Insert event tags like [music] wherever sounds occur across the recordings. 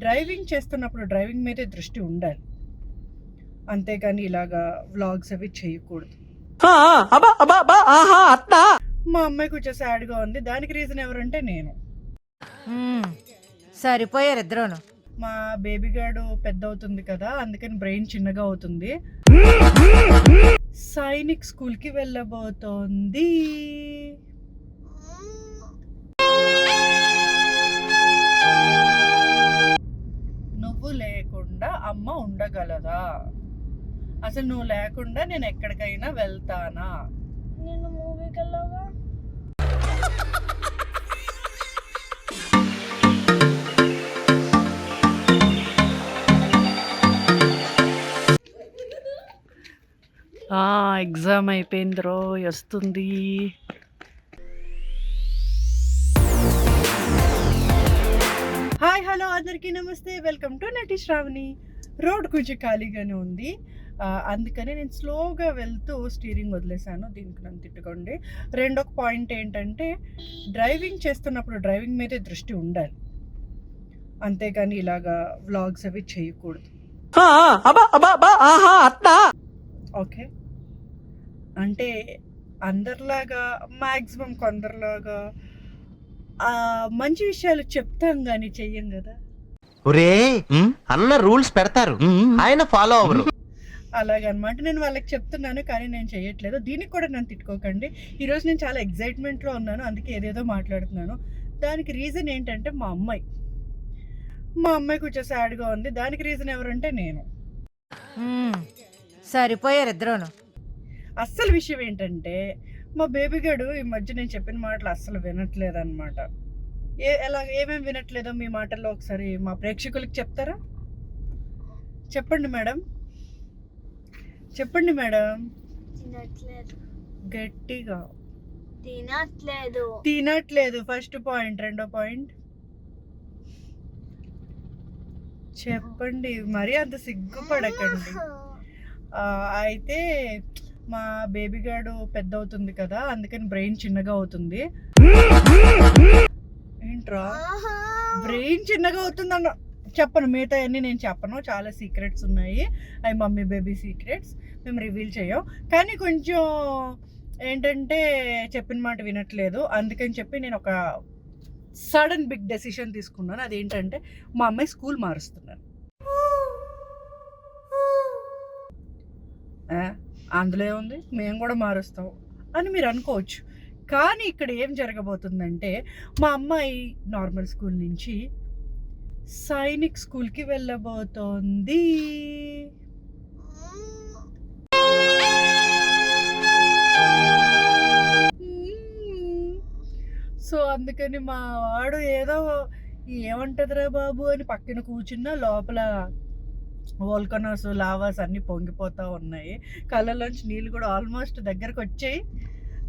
Driving చేస్తున్నప్పుడు driving మీదే దృష్టి ఉండాలి. అంతేగాని ఇలాగా వ్లాగ్స్ అవి చేయకూడదు. మా అమ్మాయి కొంచెం సాడ్గా ఉంది. దానికి రీజన్ ఎవరంటే నేను. సరిపోయారు ఇద్దరును. మా బేబీ గాడు పెద్ద అవుతుంది కదా అందుకని బ్రెయిన్ చిన్నగా అవుతుంది. సైనిక్ స్కూల్కి వెళ్ళబోతోంది. లేకుండా అమ్మ ఉండగలదా? అసలు నువ్వు లేకుండా నేను ఎక్కడికైనా వెళ్తానా? నేను మూవీకి వెళ్ళాగా ఎగ్జామ్ అయిపోయింది రో వస్తుంది. అందరికీ నమస్తే. వెల్కమ్ టు నటి శ్రావణి. రోడ్ కొంచెం ఖాళీగానే ఉంది. అందుకని నేను స్లోగా వెళ్తూ స్టీరింగ్ వదిలేశాను. దీనికి నన్ను తిట్టుకోండి. రెండొక పాయింట్ ఏంటంటే డ్రైవింగ్ చేస్తున్నప్పుడు డ్రైవింగ్ మీదే దృష్టి ఉండాలి. అంతేగాని ఇలాగా వ్లాగ్స్ అవి చేయకూడదు. ఓకే. అంటే అందరిలాగా మ్యాక్సిమం కొందరిలాగా మంచి విషయాలు చెప్తాం కానీ చెయ్యం కదా. ఒరే అన్న రూల్స్ పెడతారు. ఆయన ఫాలో అవ్వరు. అలాగనమాట. నేను వాళ్ళకి చెప్తున్నాను కానీ నేను చేయట్లేదు. దీనికి కూడా నన్ను తిట్టుకోకండి. ఈరోజు నేను చాలా ఎగ్జైట్మెంట్లో ఉన్నాను అందుకే ఏదేదో మాట్లాడుతున్నాను. దానికి రీజన్ ఏంటంటే మా అమ్మాయి. మా అమ్మాయి కొంచెం సాడ్గా ఉంది. దానికి రీజన్ ఎవరంటే నేను. సరిపోయారు ఇద్దరును. అస్సలు విషయం ఏంటంటే మా బేబీ గడు ఈ మధ్య నేను చెప్పిన మాటలు అస్సలు వినట్లేదు అనమాట ఏ ఎలా ఏమేమి వినట్లేదో మీ మాటల్లో ఒకసారి మా ప్రేక్షకులకు చెప్తారా? చెప్పండి మేడం. చెప్పండి మేడం. తినట్లేదు. గట్టిగా. తినట్లేదు. తినట్లేదు. First point. రెండో పాయింట్. చెప్పండి. మరీ అంత సిగ్గుపడకండి. అయితే మా బేబీ గాడు పెద్ద అవుతుంది కదా అందుకని బ్రెయిన్ చిన్నగా అవుతుంది. ఏంట్రా? బ్రెయిన్ చిన్నగా అవుతుందన్న. చెప్పను మిగతా అన్ని నేను చెప్పను. చాలా సీక్రెట్స్ ఉన్నాయి. అవి మమ్మీ బేబీ సీక్రెట్స్. మేము రివీల్ చేయం. కానీ కొంచెం ఏంటంటే చెప్పిన మాట వినట్లేదు. అందుకని చెప్పి నేను ఒక సడన్ బిగ్ డెసిషన్ తీసుకున్నాను. అదేంటంటే మా అమ్మాయి స్కూల్ మారుస్తున్నాను అందులో ఏముంది? మేము కూడా మారుస్తాం అని మీరు అనుకోవచ్చు. కానీ ఇక్కడ ఏం జరగబోతుందంటే మా అమ్మాయి నార్మల్ స్కూల్ నుంచి సైనిక్ స్కూల్కి వెళ్ళబోతోంది. సో అందుకని మా వాడు ఏదో ఏమంటదిరా బాబు అని పక్కన కూర్చున్న లోపల వోల్కనోస్ లావాస్ అన్నీ పొంగిపోతూ ఉన్నాయి. కళ్ళలోంచి నీళ్ళు కూడా ఆల్మోస్ట్ దగ్గరకు వచ్చాయి.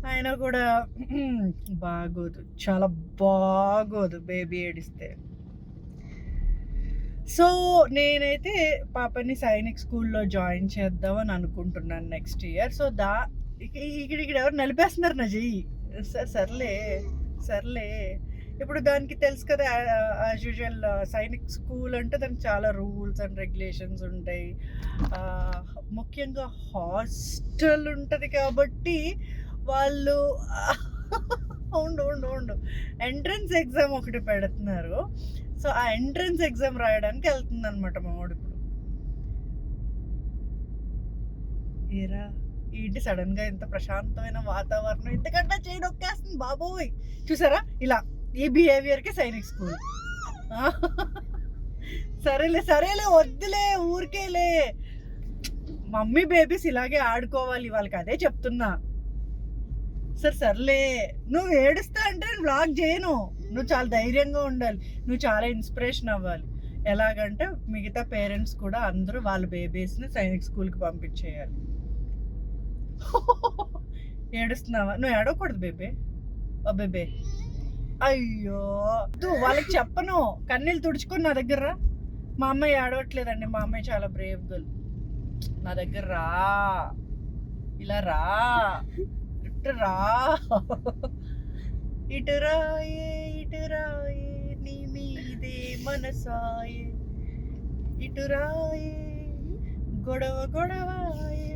ఆయన కూడా [clears throat] బాగోదు. చాలా బాగోదు బేబీ ఏడిస్తే. సో నేనైతే పాపని సైనిక్ స్కూల్లో జాయిన్ చేద్దామని అనుకుంటున్నాను నెక్స్ట్ ఇయర్. సో దా ఇక్కడ ఇక్కడ ఎవరు నలిపేస్తున్నారు నా చెయ్యి? సార్ సర్లే సర్లే. ఇప్పుడు దానికి తెలుసు కదా యాజ్ యూజువల్ సైనిక్ స్కూల్ అంటే దానికి చాలా రూల్స్ అండ్ రెగ్యులేషన్స్ ఉంటాయి. ముఖ్యంగా హాస్టల్ ఉంటుంది కాబట్టి వాళ్ళు ఉండు ఉండు ఉండు ఎంట్రన్స్ ఎగ్జామ్ ఒకటి పెడుతున్నారు. సో ఆ ఎంట్రన్స్ ఎగ్జామ్ రాయడానికి వెళ్తుంది అనమాట మా వాడు ఇప్పుడు. ఏరా ఏంటి సడన్గా ఇంత ప్రశాంతమైన వాతావరణం? ఇంతకంటే చేయడం నొక్కేస్తుంది బాబోయ్. చూసారా? ఇలా ఈ బిహేవియర్కి సైనిక్ స్కూల్. సరేలే సరేలే వద్దులే ఊరికేలే. మమ్మీ బేబీస్ ఇలాగే ఆడుకోవాలి వాళ్ళకి అదే చెప్తున్నా. సరే సర్లే. నువ్వు ఏడుస్తా అంటే నేను బ్లాగ్ చేయను. నువ్వు చాలా ధైర్యంగా ఉండాలి. నువ్వు చాలా ఇన్స్పిరేషన్ అవ్వాలి. ఎలాగంటే మిగతా పేరెంట్స్ కూడా అందరూ వాళ్ళ బేబీస్ని సైనిక్ స్కూల్కి పంపించేయాలి. ఏడుస్తున్నావా? నువ్వు ఏడవకూడదు బేబే. ఓ బేబే. అయ్యో. వాళ్ళకి చెప్పను. కన్నీళ్ళు తుడుచుకొని నా దగ్గర రా. మా అమ్మాయి ఏడవట్లేదండి. మా అమ్మాయి చాలా బ్రేవ్ గర్ల్ నా దగ్గర రా. ఇలా రా. ఇటు రా ఇటు రాయే ఇటు రాయే నీ మీదే మనసాయే. ఇటు రాయే గొడవ గొడవాయే.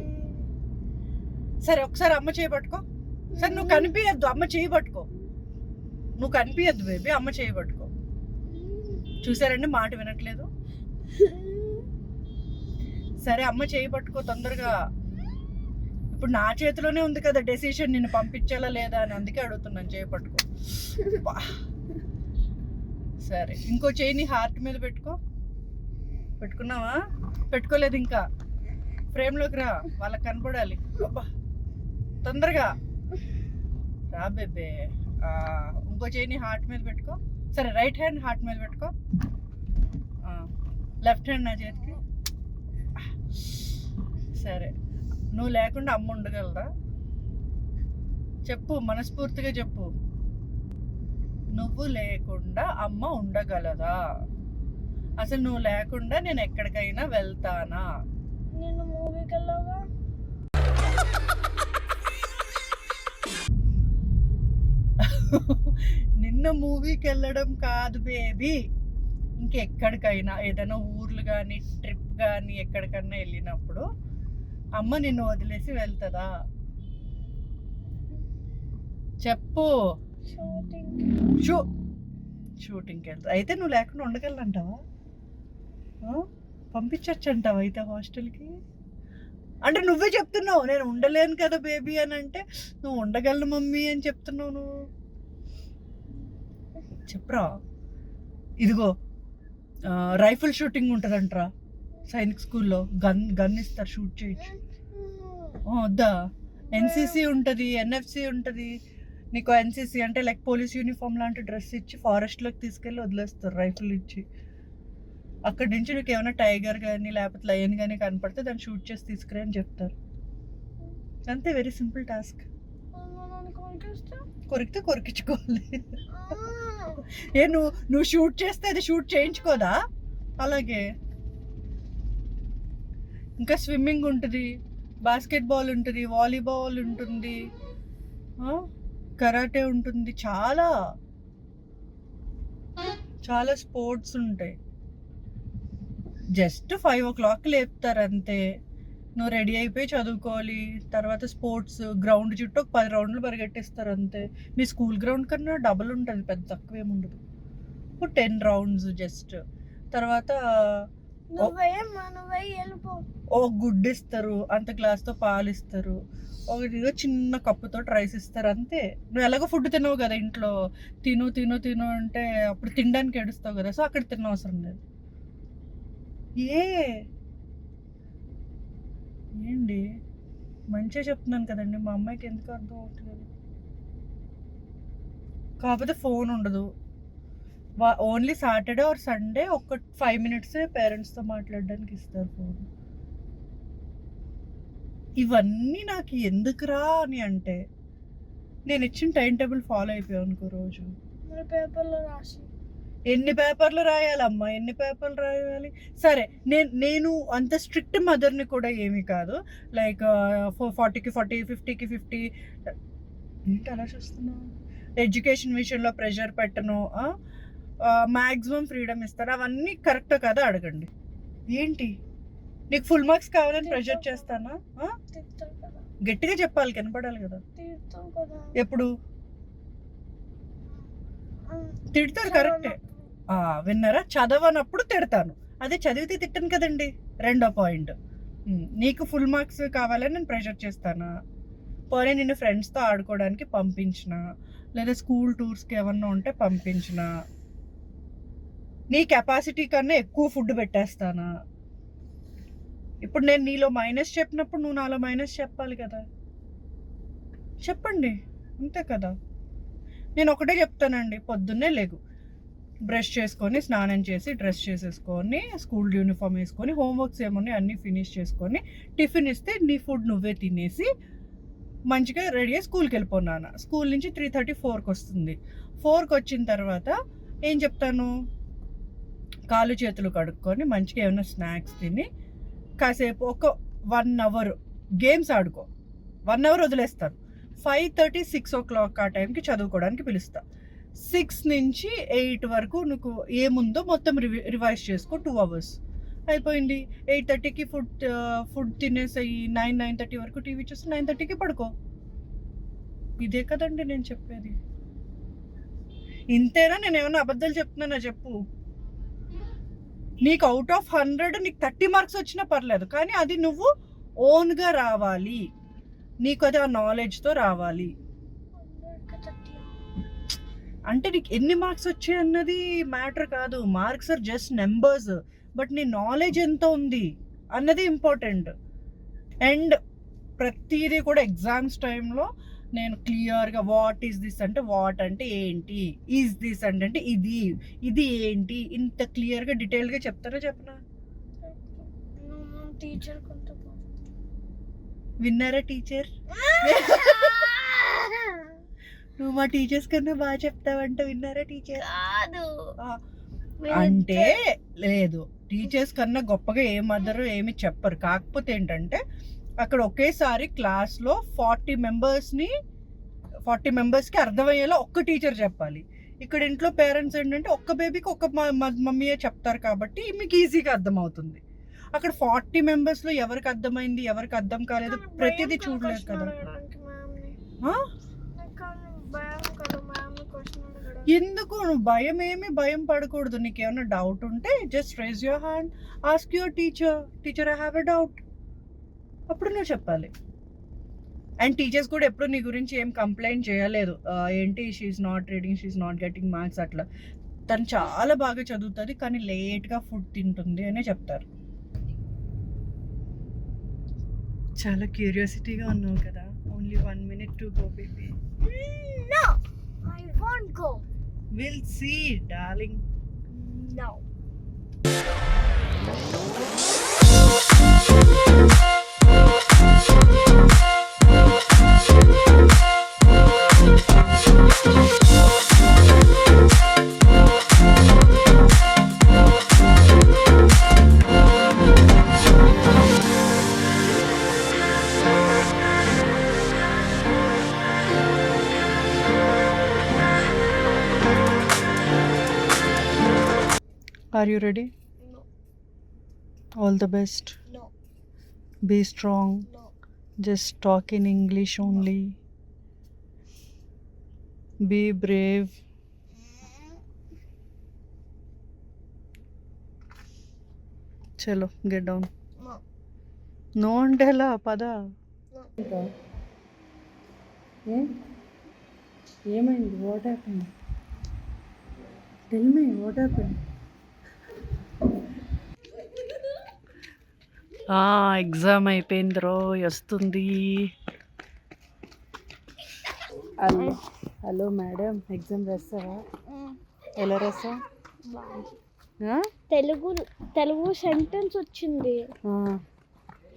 సరే ఒకసారి అమ్మ చేయి పట్టుకో. సరే నువ్వు కనిపించద్దు అమ్మ చేయి పట్టుకో. నువ్వు కనిపించద్దు బేబీ అమ్మ చేయి పట్టుకో. చూసారండి మాట వినట్లేదు. సరే అమ్మ చేయి పట్టుకో తొందరగా. ఇప్పుడు నా చేతిలోనే ఉంది కదా డెసిషన్ నిన్ను పంపించాలా లేదా అని అందుకే అడుగుతున్నాను చేపట్టుకో సరే ఇంకో చేయిని హార్ట్ మీద పెట్టుకో. పెట్టుకున్నావా? పెట్టుకోలేదు ఇంకా. ఫ్రేమ్లోకి రా వాళ్ళకి కనపడాలి. అబ్బా తొందరగా. రా బేబే. ఇంకో చేయిని హార్ట్ మీద పెట్టుకో. సరే రైట్ హ్యాండ్ హార్ట్ మీద పెట్టుకో. లెఫ్ట్ హ్యాండ్ నా చేతికి. సరే. నువ్వు లేకుండా అమ్మ ఉండగలదా చెప్పు మనస్ఫూర్తిగా చెప్పు. నువ్వు లేకుండా అమ్మ ఉండగలదా అసలు నువ్వు లేకుండా నేను ఎక్కడికైనా వెళ్తానా? నేను మూవీకి నిన్న మూవీకి వెళ్ళడం కాదు బేబీ. ఇంకెక్కడికైనా ఏదైనా ఊర్లు కానీ ట్రిప్ కానీ ఎక్కడికన్నా వెళ్ళినప్పుడు అమ్మ నిన్ను వదిలేసి వెళ్తుందా? చెప్పు. షూటింగ్ షూ. షూటింగ్కి వెళ్తా అయితే నువ్వు లేకుండా ఉండగలంటావా పంపించచ్చు అంటావా అయితే హాస్టల్కి? అంటే నువ్వే చెప్తున్నావు నేను ఉండలేను కదా బేబీ అని అంటే నువ్వు ఉండగలను మమ్మీ అని చెప్తున్నావు నువ్వు. చెప్పరా? ఇదిగో రైఫిల్ షూటింగ్ ఉంటుందంటరా. సైనిక్ స్కూల్లో గన్ గన్ ఇస్తారు షూట్ చేయొచ్చు వద్దా ఎన్సీసీ ఉంటుంది ఎన్ఎఫ్సి ఉంటుంది. నీకు ఎన్సీసీ అంటే లైక్ పోలీస్ యూనిఫామ్ లాంటి డ్రెస్ ఇచ్చి ఫారెస్ట్లోకి తీసుకెళ్ళి వదిలేస్తారు రైఫిల్ ఇచ్చి. అక్కడి నుంచి నీకు ఏమైనా టైగర్ కానీ లేకపోతే లయన్ కానీ కనపడితే దాన్ని షూట్ చేసి తీసుకురా అని చెప్తారు. అంతే వెరీ సింపుల్ టాస్క్ కొరికితే కొరికించుకోవాలి. ఏ నువ్వు నువ్వు షూట్ చేస్తే అది షూట్ చేయించుకోదా? అలాగే. ఇంకా స్విమ్మింగ్ ఉంటుంది బాస్కెట్బాల్ ఉంటుంది వాలీబాల్ ఉంటుంది కరాటే ఉంటుంది చాలా. చాలా స్పోర్ట్స్ ఉంటాయి. జస్ట్ ఫైవ్ ఓ క్లాక్ లేపుతారు అంతే. నువ్వు రెడీ అయిపోయి చదువుకోవాలి తర్వాత స్పోర్ట్స్ గ్రౌండ్ చుట్టూ ఒక పది రౌండ్లు పరిగెట్టిస్తారు అంతే. మీ స్కూల్ గ్రౌండ్ కన్నా డబుల్ ఉంటుంది పెద్ద తక్కువ ఏముండదు ఉండదు టెన్ రౌండ్స్ జస్ట్. తర్వాత ఓ గుడ్డు ఇస్తారు అంత గ్లాస్తో పాలు ఇస్తారు ఒకటిగా చిన్న కప్పుతో రైస్ ఇస్తారు అంతే. నువ్వు ఎలాగో ఫుడ్ తినవు కదా ఇంట్లో. తిను తిను తిను అంటే అప్పుడు తినడానికి ఏడుస్తావు కదా సో అక్కడ తిన్న అవసరం లేదు. ఏ? ఏంటి? మంచిగా చెప్తున్నాను కదండి మా అమ్మాయికి ఎందుకు అర్థం అవట్లేదు కాకపోతే ఫోన్ ఉండదు. ఓన్లీ సాటర్డే ఆర్ సండే ఒక ఫైవ్ మినిట్సే పేరెంట్స్తో మాట్లాడడానికి ఇస్తారు ఫోన్ ఇవన్నీ నాకు ఎందుకురా అని అంటే నేను ఇచ్చిన టైం టేబుల్ ఫాలో అయిపోయావు అనుకో రోజు. పేపర్లో రాసి. ఎన్ని పేపర్లు రాయాలమ్మా? ఎన్ని పేపర్లు రాయాలి? సరే నేను నేను అంత స్ట్రిక్ట్ మదర్ని కూడా ఏమీ కాదు. లైక్ ఫార్టీకి ఫార్టీ ఫిఫ్టీకి ఫిఫ్టీ ఏంటి అలా చూస్తున్నావు? ఎడ్యుకేషన్ విషయంలో ప్రెషర్ పెట్టను. మ్యాక్సిమం ఫ్రీడమ్ ఇస్తారు. అవన్నీ కరెక్ట్ కదా అడగండి. ఏంటి? నీకు ఫుల్ మార్క్స్ కావాలని ప్రెషర్ చేస్తానా? గట్టిగా చెప్పాలి కనపడాలి కదా. ఎప్పుడు? తిడతారు కరెక్టే విన్నారా? చదవనప్పుడు తిడతాను. అదే చదివితే తిట్టను కదండి. రెండో పాయింట్ నీకు ఫుల్ మార్క్స్ కావాలని నేను ప్రెషర్ చేస్తానా? పోనీ నిన్ను ఫ్రెండ్స్తో ఆడుకోవడానికి పంపించిన? లేదా స్కూల్ టూర్స్కి ఏమన్నా ఉంటే పంపించిన? నీ కెపాసిటీ కన్నా ఎక్కువ ఫుడ్ పెట్టేస్తానా? ఇప్పుడు నేను నీలో మైనస్ చెప్పినప్పుడు నువ్వు నాలో మైనస్ చెప్పాలి కదా. చెప్పండి అంతే కదా. నేను ఒకటే చెప్తానండి పొద్దున్నే లేగు. బ్రష్ చేసుకొని స్నానం చేసి డ్రెస్ చేసేసుకొని స్కూల్ యూనిఫామ్ వేసుకొని హోంవర్క్స్ ఏమున్నాయి అన్నీ ఫినిష్ చేసుకొని టిఫిన్ ఇస్తే నీ ఫుడ్ నువ్వే తినేసి మంచిగా రెడీ అయ్యి స్కూల్కి వెళ్ళిపోన్నాను స్కూల్ నుంచి త్రీ థర్టీ ఫోర్కి వస్తుంది. ఫోర్కి వచ్చిన తర్వాత ఏం చెప్తాను? కాళ్ళు చేతులు కడుక్కొని మంచిగా ఏమైనా స్నాక్స్ తిని కాసేపు ఒక వన్ అవర్ గేమ్స్ ఆడుకో. వన్ అవర్ వదిలేస్తాను five thirty six o'clock ఆ టైంకి చదువుకోవడానికి పిలుస్తా. సిక్స్ నుంచి ఎయిట్ వరకు నీకు ఏముందో మొత్తం రివి రివైజ్ చేసుకో టూ అవర్స్. అయిపోయింది. ఎయిట్ థర్టీకి ఫుడ్ ఫుడ్ తినేసి నైన్ నైన్ థర్టీ వరకు టీవీ చూసి నైన్ థర్టీకి పడుకో. ఇదే కదండి నేను చెప్పేది. ఇంతేనా? నేను ఏమైనా అబద్ధాలు చెప్తున్నానా? చెప్పు. నీకు అవుట్ ఆఫ్ హండ్రెడ్ నీకు థర్టీ మార్క్స్ వచ్చినా పర్లేదు కానీ అది నువ్వు ఓన్గా రావాలి. నీకు అది ఆ నాలెడ్జ్తో రావాలి. అంటే నీకు ఎన్ని మార్క్స్ వచ్చాయి అన్నది మ్యాటర్ కాదు. Marks are just numbers but నీ నాలెడ్జ్ ఎంత ఉంది అన్నది ఇంపార్టెంట్ అండ్ ప్రతిదీ కూడా ఎగ్జామ్స్ టైంలో నేను క్లియర్గా వాట్ ఈస్ దిస్ అంటే వాట్ అంటే ఏంటి? ఈజ్ దిస్ అంటే ఇది. ఇది ఏంటి? ఇంత క్లియర్గా డీటెయిల్గా చెప్తారా చెప్పనా? టీచర్ విన్నారా టీచర్? నువ్వు మా టీచర్స్ కన్నా బాగా చెప్తావంట విన్నారా టీచర్? అంటే లేదు టీచర్స్ కన్నా గొప్పగా ఏ మదర్ ఏమి చెప్పరు. కాకపోతే ఏంటంటే అక్కడ ఒకేసారి క్లాస్లో ఫార్టీ మెంబర్స్ని ఫార్టీ మెంబర్స్కి అర్థమయ్యేలా ఒక్క టీచర్ చెప్పాలి. ఇక్కడ ఇంట్లో పేరెంట్స్ ఏంటంటే ఒక్క బేబీకి ఒక్క మమ్మీయే చెప్తారు కాబట్టి మీకు ఈజీగా అర్థమవుతుంది. అక్కడ ఫార్టీ మెంబర్స్లో ఎవరికి అర్థమైంది ఎవరికి అర్థం కాలేదు ప్రతిదీ చూడలేదు కదా. ఎందుకు నువ్వు భయం ఏమి? భయం పడకూడదు. నీకు ఏమైనా డౌట్ ఉంటే just raise your hand ask your teacher teacher I have a doubt అప్పుడు నువ్వు చెప్పాలి. అండ్ టీచర్స్ కూడా ఎప్పుడు నీ గురించి ఏం కంప్లైంట్ చేయలేదు. ఏంటి she's not reading she's not getting marks అట్లా. తను చాలా బాగా చదువుతుంది కానీ లేట్గా ఫుడ్ తింటుంది అనే చెప్తారు. చాలా క్యూరియాసిటీగా ఉన్నావు కదా. Only one minute to go baby go. Will see darling. Are you ready No. All the best No. Be strong No. Just talk in English only be brave చలో గెట్ డౌన్ No. నో అంటే ఎలా పద No. ఏమైంది what happen tell me what happen exam అయిపోయింది రో వస్తుంది. Hello hello madam exam రాస్తావా? ఎలా రాస్తావు? తెలుగు తెలుగు సెంటెన్స్ వచ్చింది.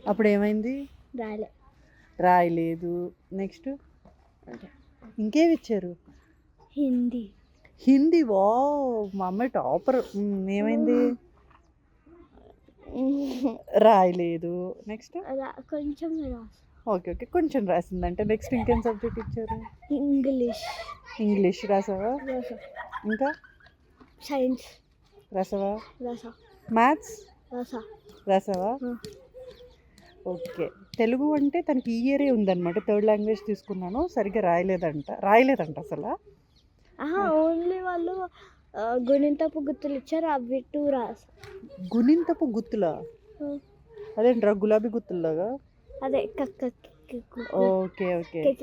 అప్పుడు ఏమైంది? రాలే. రాయలేదు. నెక్స్ట్ ఇంకేమి ఇచ్చారు? హిందీ. హిందీ వా మా అమ్మాయి టాపర్. ఏమైంది? రాయలేదు. నెక్స్ట్ కొంచెం ఓకే ఓకే కొంచెం రాసిందంటే నెక్స్ట్ ఇంకేం సబ్జెక్ట్ ఇచ్చారు? ఇంగ్లీష్ ఇంగ్లీష్ రాసావా? రస. ఇంకా? సైన్స్ రాసావా? రస. మ్యాథ్స్ రస. రాసావా. ఓకే తెలుగు అంటే తనకి ఈ ఇయరే ఉందన్నమాట. థర్డ్ లాంగ్వేజ్ తీసుకున్నాను. సరిగ్గా రాయలేదంట. రాయలేదంట అసలు? ఓన్లీ వాళ్ళు గుణింతపు గుర్తులు ఇచ్చారు అవి టూ రాస. గుణింతపు గుత్తులా? ఆ. అదేంట్రా? గులాబీ గుత్తుల్లాగా? అదే కక్క ఓకే ఓకే.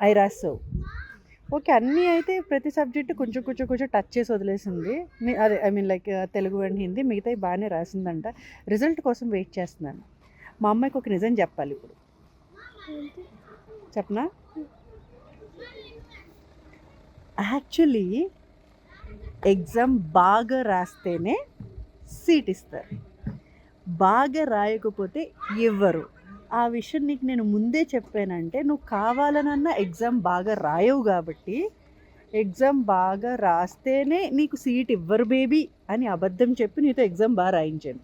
అవి రాస్తావు ఓకే అన్నీ అయితే ప్రతి సబ్జెక్ట్ కొంచెం కొంచెం కొంచెం టచ్ చేసి వదిలేసింది. మీ- అదే I mean like Telugu and Hindi మిగతాయి బాగానే రాసిందంట. రిజల్ట్ కోసం వెయిట్ చేస్తున్నాను. మా అమ్మాయికి ఒక నిజం చెప్పాలి ఇప్పుడు. చెప్పనా? యాక్చువల్లీ ఎగ్జామ్ బాగా రాస్తేనే సీట్ ఇస్తారు. బాగా రాయకపోతే ఇవ్వరు ఆ విషయం నీకు నేను ముందే చెప్పానంటే నువ్వు కావాలనన్నా ఎగ్జామ్ బాగా రాయవు కాబట్టి ఎగ్జామ్ బాగా రాస్తేనే నీకు సీట్ ఇవ్వరు బేబీ అని అబద్ధం చెప్పి నీతో ఎగ్జామ్ బాగా రాయించాను.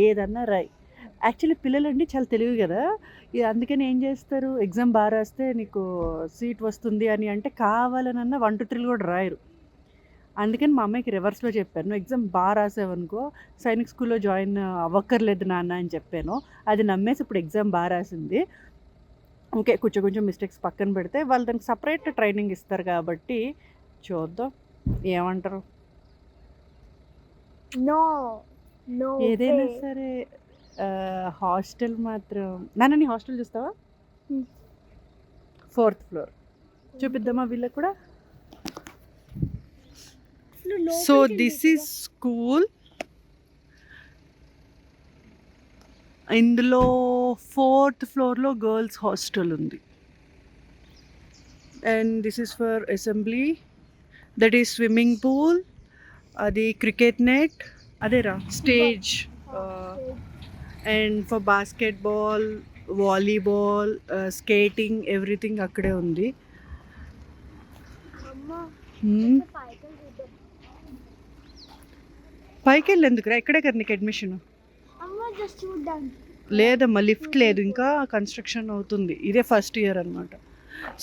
ఏదన్నా రాయి. యాక్చువల్లీ పిల్లలండి చాలా తెలివి కదా. అందుకని ఏం చేస్తారు? ఎగ్జామ్ బాగా రాస్తే నీకు సీట్ వస్తుంది అని అంటే కావాలనన్నా వన్ టూ త్రీలు కూడా రాయరు. అందుకని మా అమ్మాయికి రివర్స్లో చెప్పాను. నువ్వు ఎగ్జామ్ బాగా రాసావనుకో సైనిక్ స్కూల్లో జాయిన్ అవ్వక్కర్లేదు నాన్న అని చెప్పాను. అది నమ్మేసి ఇప్పుడు ఎగ్జామ్ బాగా రాసింది. ఓకే కొంచెం కొంచెం మిస్టేక్స్ పక్కన పెడితే వాళ్ళు దానికి సపరేట్ ట్రైనింగ్ ఇస్తారు కాబట్టి చూద్దాం. ఏమంటారు? ఏదైనా సరే. హాస్టల్ మాత్రం నాన్న నీ హాస్టల్ చూస్తావా. Fourth floor. చూపిద్దామా వీళ్ళకి కూడా? So this is school. ఇందులో ఫోర్త్ ఫ్లోర్లో గర్ల్స్ హాస్టల్ ఉంది. And this is for assembly. That is swimming pool. అది క్రికెట్ నెట్. అదేరా stage. And for basketball volleyball skating everything అక్కడే ఉంది. పైకి వెళ్ళి ఎందుకురా? ఇక్కడే కదా నీకు అడ్మిషన్ లేదమ్మా లిఫ్ట్ లేదు. ఇంకా కన్స్ట్రక్షన్ అవుతుంది. ఇదే ఫస్ట్ ఇయర్ అనమాట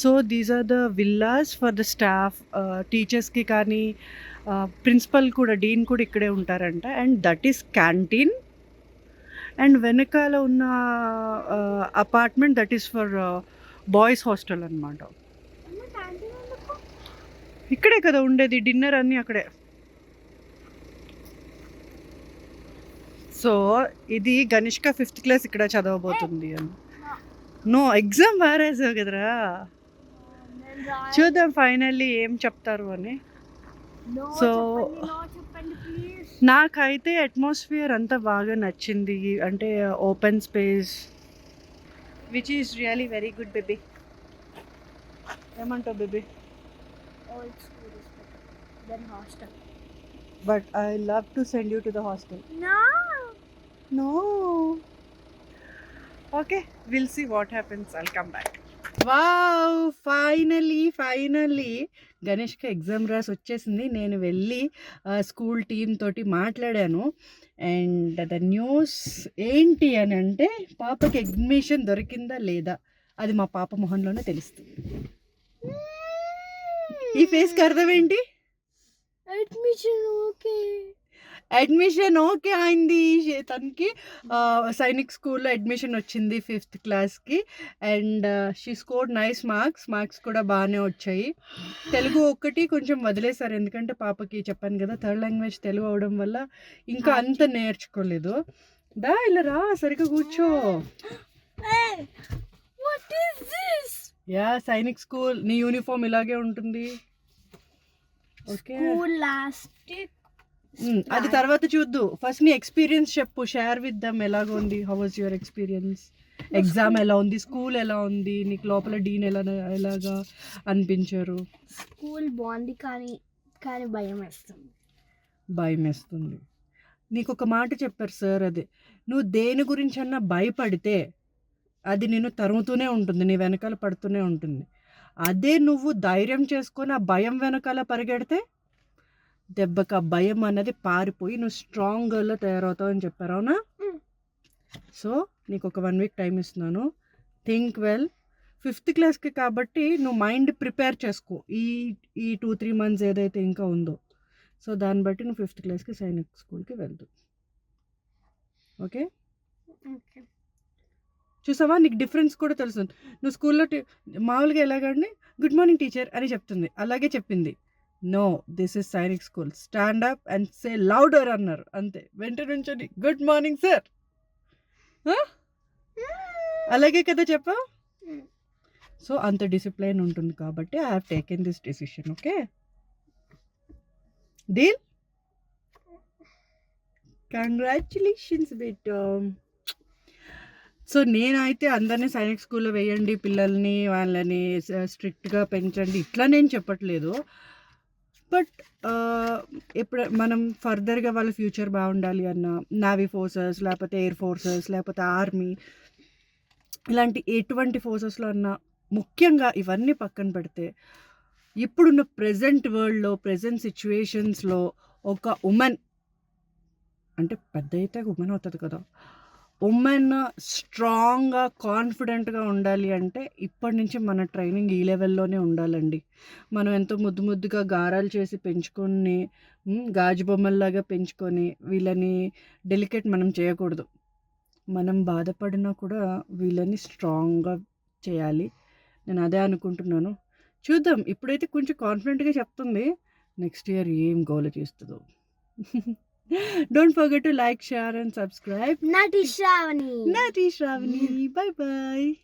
so these are the villas for the staff టీచర్స్కి కానీ ప్రిన్సిపల్ కూడా డీన్ కూడా ఇక్కడే ఉంటారంట. And that is canteen and వెనకాల ఉన్న apartment that is for boys hostel అనమాట ఇక్కడే కదా ఉండేది డిన్నర్ అన్నీ అక్కడే. సో ఇది గనిష్క ఫిఫ్త్ క్లాస్ ఇక్కడ చదవబోతుంది అని. నో ఎగ్జామ్ బాగా రాసావు కదరా చూద్దాం ఫైనల్లీ ఏం చెప్తారు అని. No So- చెప్పండి, no చెప్పండి ప్లీజ్ నాకైతే అట్మాస్ఫియర్ అంతా బాగా నచ్చింది. అంటే open space which is really very good baby ఏమంటావు baby but I love to send you to the hostel నా. Okay, we'll see what happens. I'll come back. Wow! Finally finally గణేష్కి exam రాసి వచ్చేసింది. నేను వెళ్ళి స్కూల్ టీమ్ తోటి మాట్లాడాను. And the news ఏంటి అని అంటే పాపకి అడ్మిషన్ దొరికిందా లేదా? అది మా పాప మొహంలోనే తెలుస్తుంది. ఈ ఫేస్కి అర్థం ఏంటి? Admission okay. అడ్మిషన్? ఓకే అయింది తనకి. సైనిక్ స్కూల్లో అడ్మిషన్ వచ్చింది ఫిఫ్త్ క్లాస్కి. And she score nice marks. Marks కూడా బాగానే వచ్చాయి. తెలుగు ఒక్కటి కొంచెం వదిలేశారు. ఎందుకంటే పాపకి చెప్పాను కదా థర్డ్ లాంగ్వేజ్ తెలుగు అవడం వల్ల ఇంకా అంత నేర్చుకోలేదు. దా ఇలా రా సరిగ్గా కూర్చో. What is this yeah Sainik school నీ యూనిఫామ్ ఇలాగే ఉంటుంది. ఓకే. లాస్టిక్. అది తర్వాత చూద్దు. ఫస్ట్ నీ ఎక్స్పీరియన్స్ చెప్పు. షేర్ విత్ దమ్ ఎలాగ ఉంది. How was your experience exam ఎలా ఉంది? స్కూల్ ఎలా ఉంది? నీకు లోపల డీన్ ఎలా ఎలాగా అనిపించారు? స్కూల్ బాగుంది కానీ కానీ భయం వేస్తుంది. భయం వేస్తుంది. నీకు ఒక మాట చెప్పారు సార్ అదే. నువ్వు దేని గురించి అన్నా భయపడితే అది నేను తరుముతూనే ఉంటుంది. నీ వెనకాల పడుతూనే ఉంటుంది. అదే నువ్వు ధైర్యం చేసుకొని ఆ భయం వెనకాల పరిగెడితే దెబ్బకి ఆ భయం అన్నది పారిపోయి నువ్వు స్ట్రాంగ్ గర్ల్లో తయారవుతావు అని చెప్పారు అవునా. సో నీకు ఒక వన్ వీక్ టైం ఇస్తున్నాను. థింక్ వెల్ ఫిఫ్త్ క్లాస్కి కాబట్టి నువ్వు మైండ్ ప్రిపేర్ చేసుకో. ఈ ఈ టూ త్రీ మంత్స్ ఏదైతే ఇంకా ఉందో. సో దాన్ని బట్టి నువ్వు ఫిఫ్త్ క్లాస్కి సైనిక్ స్కూల్కి వెళ్తు ఓకే? ఓకే. చూసావా? నీకు డిఫరెన్స్ కూడా తెలుస్తుంది. నువ్వు స్కూల్లో మామూలుగా ఎలాగండి గుడ్ మార్నింగ్ టీచర్ అని చెప్తుంది. అలాగే చెప్పింది. No this is Sainik school. Stand up and say louder అన్నారు. అంతే. వెంట నుంచొని గుడ్ మార్నింగ్ సార్. అలాగే కదా చెప్పా సో అంత డిసిప్లైన్ ఉంటుంది కాబట్టి I have taken this decision okay? Deal? Congratulations bit. So నేనైతే అందరినీ సైనిక్ స్కూల్లో వేయండి పిల్లల్ని వాళ్ళని స్ట్రిక్ట్గా పెంచండి ఇట్లా నేను చెప్పట్లేదు. బట్ ఎప్పుడు మనం ఫర్దర్గా వాళ్ళ ఫ్యూచర్ బాగుండాలి అన్న నావీ ఫోర్సెస్ లేకపోతే ఎయిర్ ఫోర్సెస్ లేకపోతే ఆర్మీ ఇలాంటి ఎటువంటి ఫోర్సెస్లో అన్న ముఖ్యంగా ఇవన్నీ పక్కన పెడితే ఇప్పుడున్న ప్రజెంట్ వరల్డ్లో ప్రజెంట్ సిచ్యువేషన్స్లో ఒక ఉమెన్ అంటే పెద్ద అయితే ఉమెన్ అవుతుంది కదా. ఉమెన్ స్ట్రాంగ్గా కాన్ఫిడెంట్గా ఉండాలి అంటే ఇప్పటి నుంచి మన ట్రైనింగ్ ఈ లెవెల్లోనే ఉండాలండి. మనం ఎంతో ముద్దు ముద్దుగా గారాలు చేసి పెంచుకొని గాజు బొమ్మల్లాగా పెంచుకొని వీళ్ళని డెలికేట్ మనం చేయకూడదు. మనం బాధపడినా కూడా వీళ్ళని స్ట్రాంగ్గా చేయాలి. నేను అదే అనుకుంటున్నాను. చూద్దాం. ఇప్పుడైతే కొంచెం కాన్ఫిడెంట్గా చెప్తుంది. నెక్స్ట్ ఇయర్ ఏం గోల్ చేస్తుందో. [laughs] [laughs] Don't forget to like, share, and subscribe. Nati Shravani. Nati Shravani. Mm. Bye bye.